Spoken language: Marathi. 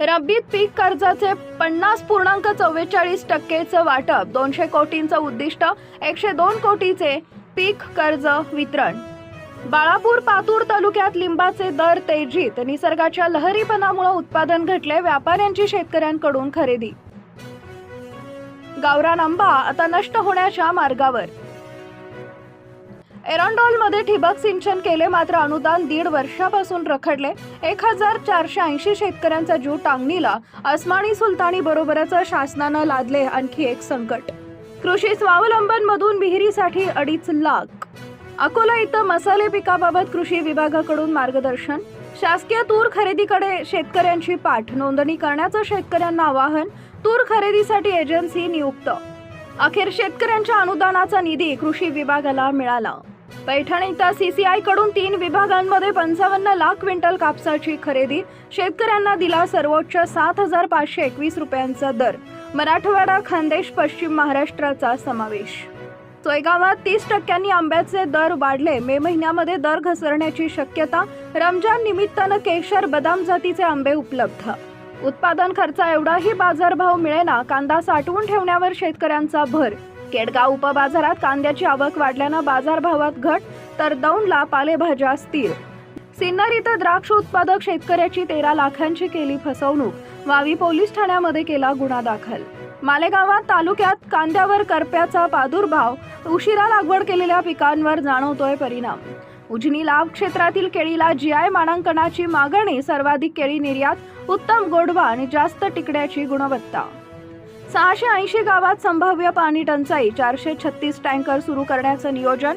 रब्बीत पीक कर्जाचे पन्नास पूर्णांक चव्वेचाळीस टक्केचं वाटप दोनशे कोटींचं उद्दिष्ट एकशे दोन कोटीचे पीक कर्ज वितरण. बाळापूर पातूर तालुक्यात लिंबाचे दर तेजीत निसर्गाच्या लहरीपणामुळे उत्पादन घटले व्यापाऱ्यांची शेतकऱ्यांकडून खरेदी. गावरान आंबा आता नष्ट होण्याच्या मार्गावर. एरंडॉलमध्ये ठिबक सिंचन केले मात्र अनुदान दीड वर्षापासून रखडले. एक हजार चारशे ऐंशी शेतकऱ्यांचा जीव टांगणीला. अस्मानी सुलतानी बरोबरच शासनानं लादले आणखी एक संकट. कृषी स्वावलंबनमधून विहिरीसाठी अडीच लाख. अकोला इथं मसाले पिकाबाबत कृषी विभागाकडून मार्गदर्शन. शासकीय तूर खरेदीकडे शेतकऱ्यांची पाठ. नोंदणी करण्याचं शेतकऱ्यांना आवाहन. तूर खरेदीसाठी एजन्सी नियुक्त. अखेर शेतकऱ्यांच्या अनुदानाचा निधी कृषी विभागाला मिळाला. पैठण इथं सीसीआयकडून तीन विभागांमध्ये पंचावन्न लाख क्विंटल कापसाची खरेदी. शेतकऱ्यांना दिला सर्वोच्च सात हजार पाचशे एकवीस रुपयांचा दर. मराठवाडा खानदेश पश्चिम महाराष्ट्राचा समावेश. सोयगावात तीस टक्क्यांनी आंब्याचे दर वाढले. मे महिन्यामध्ये दर घसरण्याची शक्यता. रमजान निमित्तानं केशर बदाम जातीचे आंबे उपलब्ध. उत्पादन खर्चा एवढाही बाजारभाव मिळेना. कांदा साठवून ठेवण्यावर शेतकऱ्यांचा भर. केडगाव उपबाजारात कांद्याची आवक वाढल्यानं बाजारभावात घट तर दौंडला पालेभाज्या स्थिर सिन्नर इथं द्राक्ष उत्पादक शेतकऱ्याची तेरा लाखांची केली फसवणूक वावी पोलीस ठाण्यामध्ये केला गुन्हा दाखल. मालेगावात तालुक्यात कांद्यावर करप्याचा प्रादुर्भाव उशिरा लागवड केलेल्या पिकांवर जाणवतोय परिणाम. उजनी लाभ क्षेत्रातील केळीला जीआय मानांकनाची मागणी सर्वाधिक केळी निर्यात उत्तम गोडवा आणि जास्त टिकड्याची गुणवत्ता. सहाशे ऐंशी गावात संभाव्य पाणी टंचाई चारशे छत्तीस टँकर सुरू करण्याचं नियोजन